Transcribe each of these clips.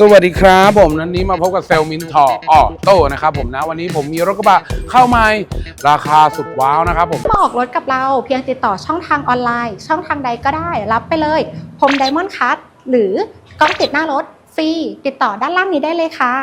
สวัสดีครับผมวันนี้มาพบกับเซลมินทอออโต้นะครับผมนะวันนี้ผมมีรถกระบะเข้ามาราคาสุดว้าวนะครับผมมาออกรถกับเราเพียงติดต่อช่องทางออนไลน์ ช่องทางใดก็ได้ รับไปเลยพรมไดมอนด์คัตหรือกล้องติดหน้ารถฟรีติดต่อด้านล่างนี้ได้เลยค่ะ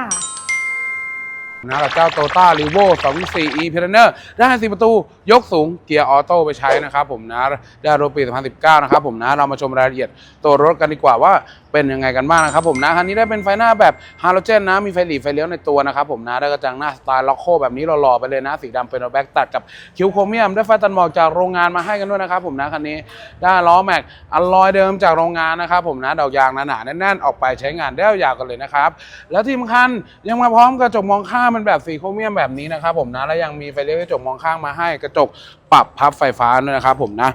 นะกับเจ้าโตต้ารีโว2 4 e p i r a n e r ได้สี่ประตู ยกสูง เกียร์ออโต้ไปใช้นะครับผมนะ ได้รถปี 2019 นะครับผมนะ เรามาชมรายละเอียดตัวรถกันดีกว่าว่าเป็นยังไงกันบ้างนะครับผมนะคันนี้ได้เป็นไฟหน้าแบบฮาโลเจนนะมีไฟหลีไฟเลี้ยวในตัวนะครับผมนะได้กระจังหน้าสไตล์ล็อกโคแบบนี้หล่อๆไปเลยนะ สีดำเป็นแบ็กตัดกับคิวโครเมียมได้ไฟตัดหมอกจากโรงงานมาให้กันด้วยนะครับผมนะคันนี้ได้ล้อแม็กอลลอยเดิมจากโรงงานนะครับผมนะดอกยางหนาๆแน่นๆออกไปใช้งานได้ยาวกันเลยนะครับแล้วที่สำคัญยังมาพร้อมกระจกมองข้างเป็นแบบสีโครเมียมแบบนี้นะครับผมนะแล้วยังมีไฟเลี้ยวกระจกมองข้างมาให้กระจก ปรับพับไฟฟ้าด้วยนะครับผมนะ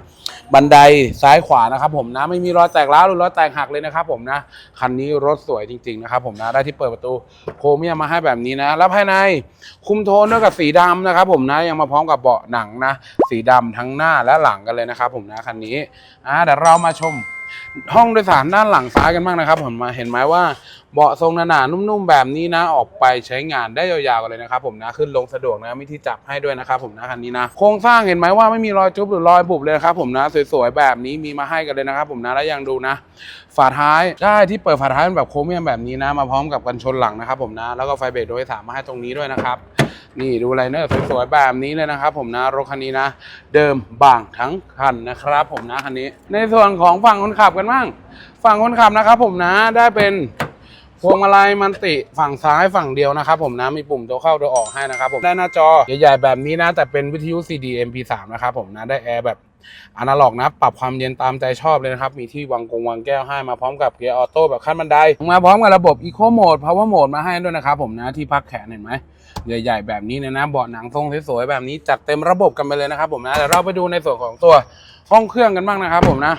บันไดซ้ายขวานะครับผมนะ ไม่มีรอยแตกร้าวหรือรอยแตกหักเลยนะครับผมนะ คันนี้รถสวยจริงๆนะครับผมนะ ได้ที่เปิดประตูโครเมียมมาให้แบบนี้นะ แล้วภายในคุมโทนด้วยกับสีดำนะครับผมนะ ยังมาพร้อมกับเบาะหนังนะ สีดำทั้งหน้าและหลังกันเลยนะครับผมนะคันนี้อ่าเดี๋ยวเรามาชม ห้องโดยสารด้านหลังซ้ายกันบ้างนะครับผมมาเห็นไหมว่าเบาะทรงหนาๆนุ่มๆแบบนี้นะออกไปใช้งานได้ยาวๆกันเลยนะครับผมนะขึ้นลงสะดวกนะมีที่จับให้ด้วยนะครับผมนะคันนี้นะโครงสร้างเห็นไหมว่าไม่มีรอยจุบหรือรอยบุบเลยนะครับผมนะสวยๆแบบนี้มีมาให้กันเลยนะครับผมนะแล้วยังดูนะ ฝาท้ายได้ที่เปิดฝาท้ายเป็นแบบโครเมียมแบบนี้นะ มาพร้อมกับกันชนหลังนะครับผมนะแล้วก็ไฟเบรกโดยสารมาให้ตรงนี้ด้วยนะครับ นี่ดูไลเนอร์สวยๆแบบนี้เลยนะครับ ผมนะรถคันนี้นะ เดิมบางทั้งคันนะครับ ผมนะคันนี้ ในส่วนของฝั่งคนขับกันบ้างฝั่งคนขับนะครับ ผมนะได้เป็น พวงมาลัยมันติฝั่งซ้ายฝั่งเดียวนะครับผมนะมีปุ่มตัวเข้าตัวออกให้นะครับผมได้หน้าจอใหญ่ๆแบบนี้นะแต่เป็นวิทยุ CD MP3 นะครับผมนะได้แอร์แบบอนาล็อกนะปรับความเย็นตามใจชอบเลยนะครับ มีที่วางกงวางแก้วให้มาพร้อมกับเกียร์ออโต้แบบขั้นบันได มาพร้อมกับระบบ Eco Mode Power Mode มาให้ด้วยนะครับผมนะที่พักแขนเห็นไหมใหญ่ๆแบบนี้เนี่ยนะเบาะหนังทรงสวยๆแบบนี้จัดเต็มระบบกันไปเลยนะครับผมนะเดี๋ยวเราไปดูในส่วนของตัวห้องเครื่องกันบ้างนะครับผมนะ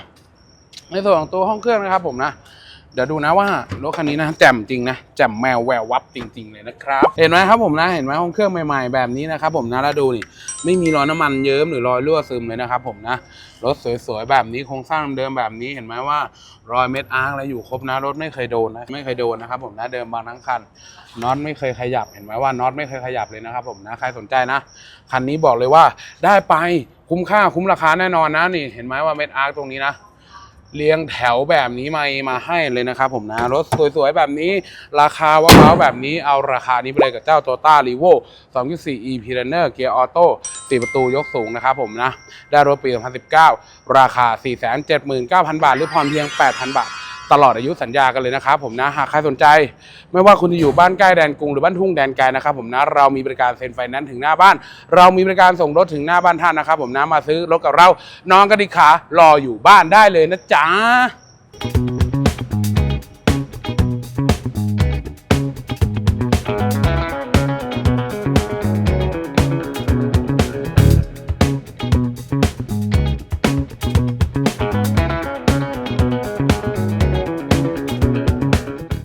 ในส่วนของตัวห้องเครื่องนะครับผมนะ ดี๋ยวดูนะว่ารถคันนี้นะแจ่มจริงนะแจ่มแมวแวววับจริง ๆ เลยนะครับ เห็นไหมครับผมนะเห็นไหมห้องเครื่องใหม่ๆแบบนี้นะครับผมนะแล้วดูนี่ไม่มีรอยน้ำมันเยิ้มหรือรอยรั่วซึมเลยนะครับผมนะรถสวยๆแบบนี้โครงสร้างเดิมแบบนี้เห็นไหมว่ารอยเม็ดอาร์คอะไรอยู่ครบนะรถไม่เคยโดนนะไม่เคยโดนนะครับผมนะเดิมบางทั้งคันน็อตไม่เคยขยับเห็นไหมว่าน็อตไม่เคยขยับเลยนะครับผมนะใครสนใจนะคันนี้บอกเลยว่าได้ไปคุ้มค่าคุ้มราคาแน่นอนนะนี่เห็นไหมว่าเม็ดอาร์คตรงนี้นะ เรียงแถวแบบนี้มามาให้เลยนะครับผมนะรถสวยๆแบบนี้ ราคาว้าวแบบนี้เอาราคานี้ไปเลยกับเจ้า t o ต้ารีโว2.4 e p i r a n e r เกียร์ออโต้4ประตูยกสูงนะครับผมนะ ได้รถปี 2019 ราคา 479,000 บาท หรือผ่อนเพียง 8,000 บาท ตลอดอายุสัญญากันเลยนะครับผมนะหากใครสนใจ ไม่ว่าคุณจะอยู่บ้านใกล้แดนกรุงหรือบ้านทุ่งแดนไกลนะครับผมนะเรามีบริการเซ็นไฟแนนซ์ถึงหน้าบ้าน เรามีบริการส่งรถถึงหน้าบ้านท่านนะครับผมนะมาซื้อรถกับเรานอนกระดิกขารออยู่บ้านได้เลยนะจ๊ะ